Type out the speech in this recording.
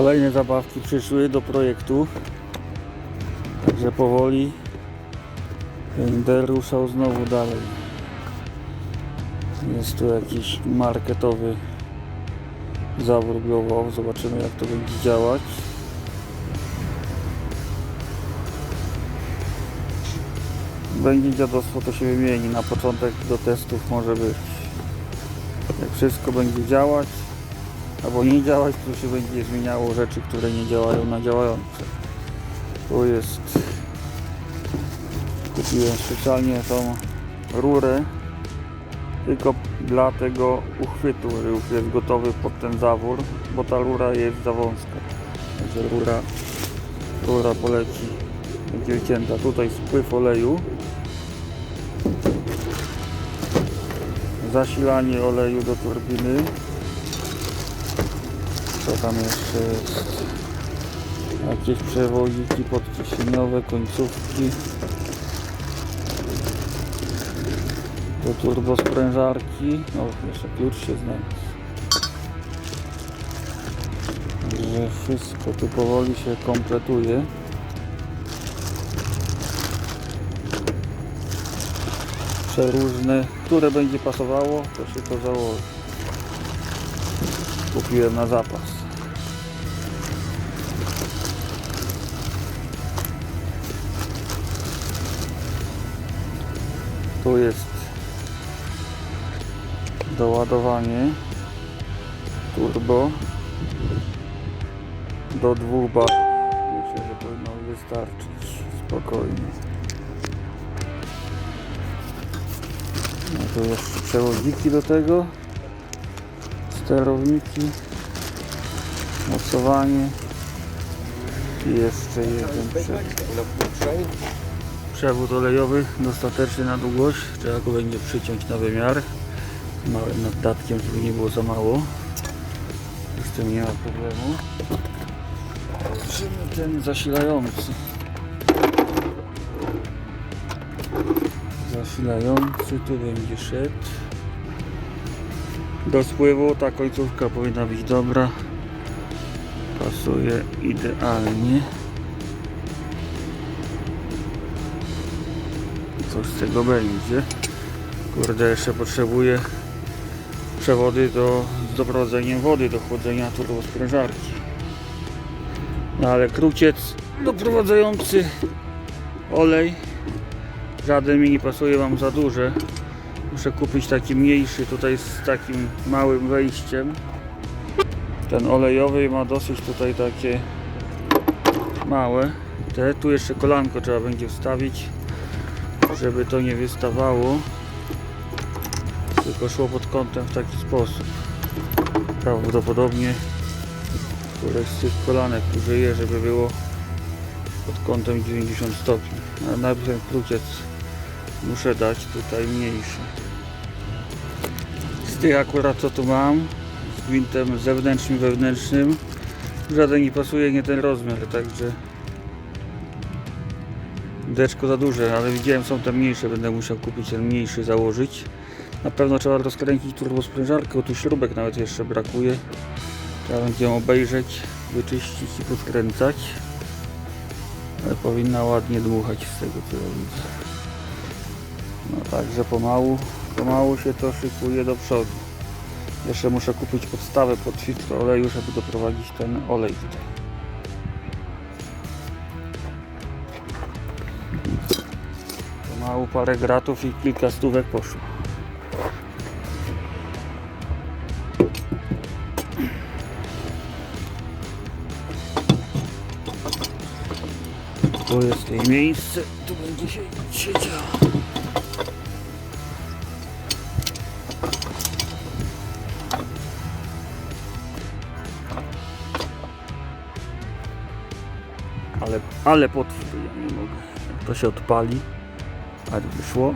Kolejne zabawki przyszły do projektu. Także powoli będę ruszał znowu dalej. Jest tu jakiś marketowy zawór głowowy. Zobaczymy jak to będzie działać. Będzie dziadostwo to się wymieni. Na początek do testów może być. Jak wszystko będzie działać, albo nie działać, to się będzie zmieniało rzeczy, które nie działają na działające. Tu jest kupiłem specjalnie tą rurę tylko dla tego uchwytu, który już jest gotowy pod ten zawór, bo ta rura jest za wąska. Także rura, rura poleci, będzie wycięta. Tutaj spływ oleju. Zasilanie oleju do turbiny. Co tam jeszcze? Jakieś przewodniki podciśnieniowe, końcówki. Do turbosprężarki. O, jeszcze klucz się znalazł. Także wszystko tu powoli się kompletuje. Przeróżne, które będzie pasowało, to się to założy. Kupiłem na zapas. Tu jest doładowanie turbo do dwóch bar. Myślę, że powinno wystarczyć spokojnie. No tu jeszcze przewodziki do tego, sterowniki, mocowanie i jeszcze jeden przewód. Przewód olejowy dostateczny na długość, trzeba go będzie przyciąć na wymiar małym naddatkiem, żeby nie było za mało. Z tym nie ma problemu. Zobaczymy ten zasilający. Zasilający tu będzie szedł. Do spływu ta końcówka powinna być dobra. Pasuje idealnie. Coś z tego będzie. Kurde, jeszcze potrzebuję przewody do, z doprowadzeniem wody do chłodzenia turbosprężarki. No ale kruciec doprowadzający olej żaden mi nie pasuje, mam za duże. Muszę kupić taki mniejszy tutaj z takim małym wejściem. Ten olejowy ma dosyć tutaj takie małe. Te tu jeszcze kolanko trzeba będzie wstawić, żeby to nie wystawało tylko szło pod kątem w taki sposób. Prawdopodobnie któreś z tych kolanek użyję, żeby było pod kątem 90 stopni. A najpierw ten muszę dać tutaj mniejszy. Z tych akurat co tu mam, z gwintem zewnętrznym, wewnętrznym, żaden nie pasuje, nie ten rozmiar, także deczko za duże, ale widziałem są te mniejsze, będę musiał kupić ten mniejszy, założyć. Na pewno trzeba rozkręcić turbosprężarkę, bo tu śrubek nawet jeszcze brakuje. Trzeba będzie ją obejrzeć, wyczyścić i podkręcać. Ale powinna ładnie dmuchać z tego co ja widzę. No także pomału, pomału się to szykuje do przodu. Jeszcze muszę kupić podstawę pod filtr oleju, żeby doprowadzić ten olej tutaj. Pomału parę gratów i kilka stówek poszło. Tu jest jej miejsce, tu będzie się siedział. Ale, ale potwór, ja nie mogę. Jak to się odpali, ale wyszło.